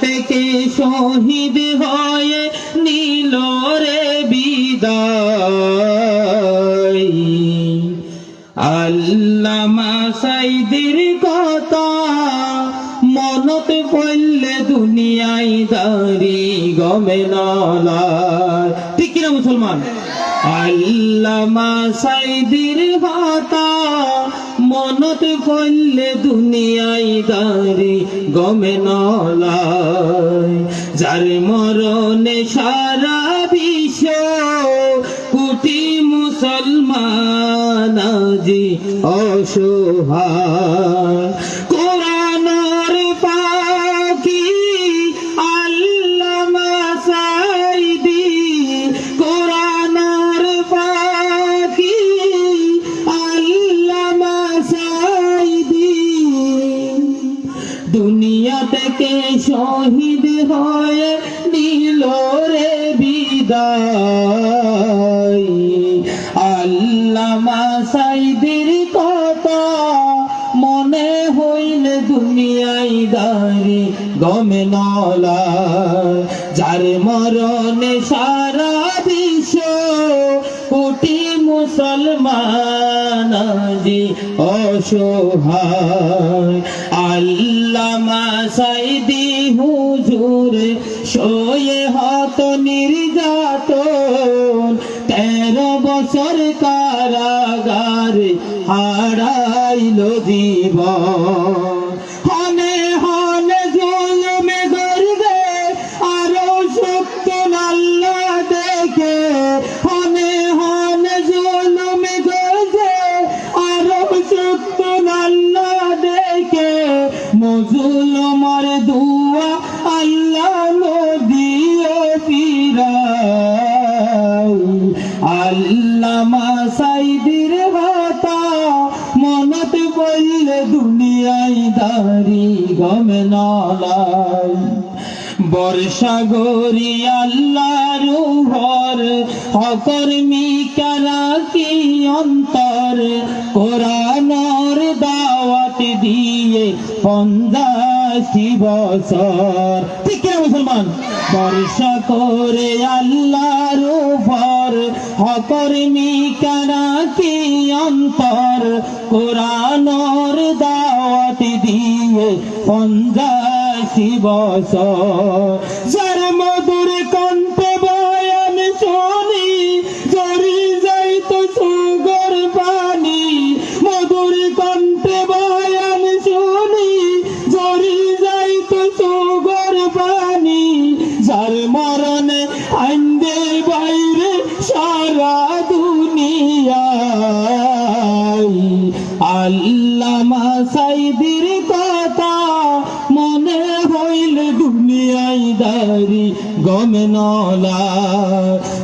থেকে শহীদ হয়ে নীল রে বিদায়। আল্লামা সাইদির কথা মনত পড়লে দুনিয়ায় দাঁড়ি গমে নলায় ঠিক কিনা মুসলমান? আল্লামা সাইদির কথা মনত ফলে দুনিয়ায় দাঁড়ি গমে নলায়। যার মরণে সারা বিশ্ব কুটি মুসলমান আজি অসহায়। বিদায়। আল্লামা সাইদির কথা মনে হইলে দুনিয়ায় দাঁড়ি গমে নলা যার মরণে সারা বিশ্ব কোটি মুসলমান আজি অসহায়। আল্লামা সাইদি হুজুর শোয়ে হত নির্যাতন। তেরো বছর কারাগার হারাইল জীবন। বললে দুনিয়ায় দাঁড়ি গমে নলাই বর্ষা গরি আল্লাহর ঘর অকর্মী কারা কি অন্তর? কোরআনর দাওয়াত দিয়ে পঞ্চাশি বছর মুসলমান। বর্ষা করে আল্লাহর উপর হকর্মী কারা কি অন্তর? কোরআনর দাওয়াত দিয়ে পঞ্চাশি বছর সারা দুনিয়ায়। আল্লামা সাইদির কথা মনে হইল দুনিয়ায় দারি গমে নলা।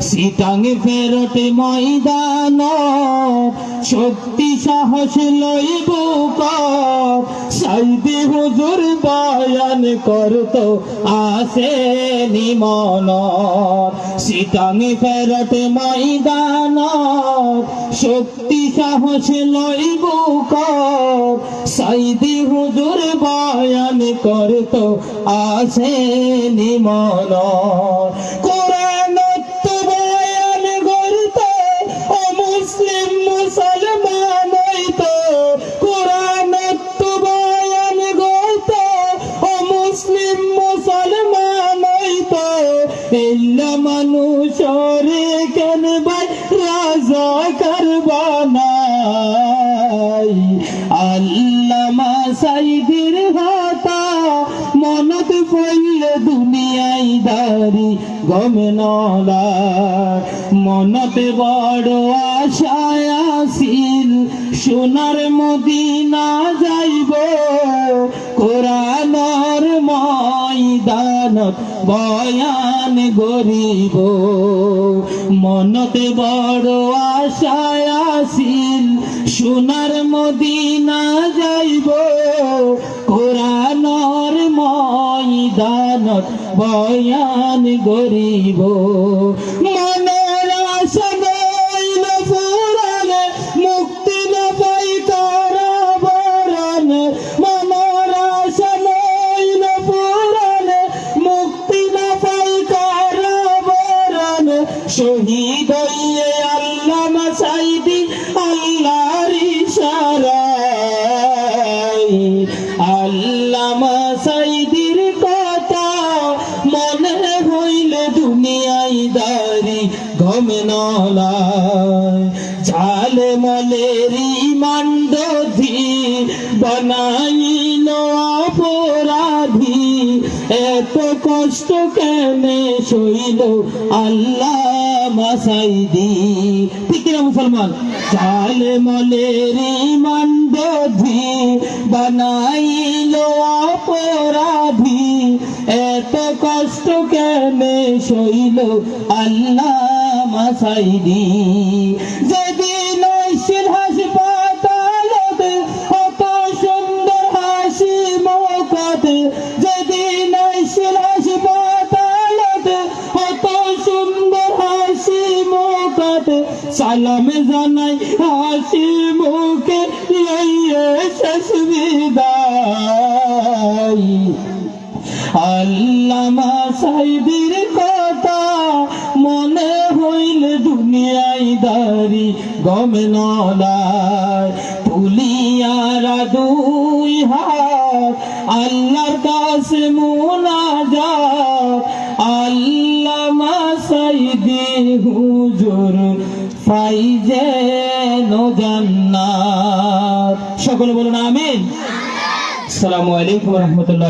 সিটাং ফেরত ময়দান শক্তি সাহস লইব সাইদি হুজুর বয়ান করত আসে নিমন সিটাং ফেরত ময়দান শক্তি সাহস লইব সাইদি হুজুর বয়ান করত আসে নিমন ইল্লা মানুষরে কেন ভাই রাজা করবানাই? আল্লামা সাইদির হাতা মনত পড়লে দুনিয়ায় দারি গমে নলা মনত বড় আশায় আসিল, সোনার মদিনা যাইব কোরআনর ময়দানত বয়ান গরিব। মনতে বড় আশায় আসিল সোনার মদিনা যাইব। কোরআনর ময়দানত বয়ান গরিব। ঝালে মলেরি মান্ডধি বানাইল অপরাধী। এত কষ্ট কেনে সইল আল্লাহ মাসাইদি। ঠিক কিনা মুসলমান? চালে মলেরি মান্ডধি বানাইল অপরাধী। এত কষ্ট কেনে সইল আল্লাহ মাসাইদি। যেদিন সালাম জানাই হাসি মুখে এই শেষ বিদায়। আল্লামা সাইদির কথা মনে হইল দুনিয়ায় দারি গমে নলায়। তুলিয়ারা দুই হাত, আল্লাহর কাছে মোনাজা সকলে বলুন আমিন। আসসালামু আলাইকুম রহমতুল্লাহ।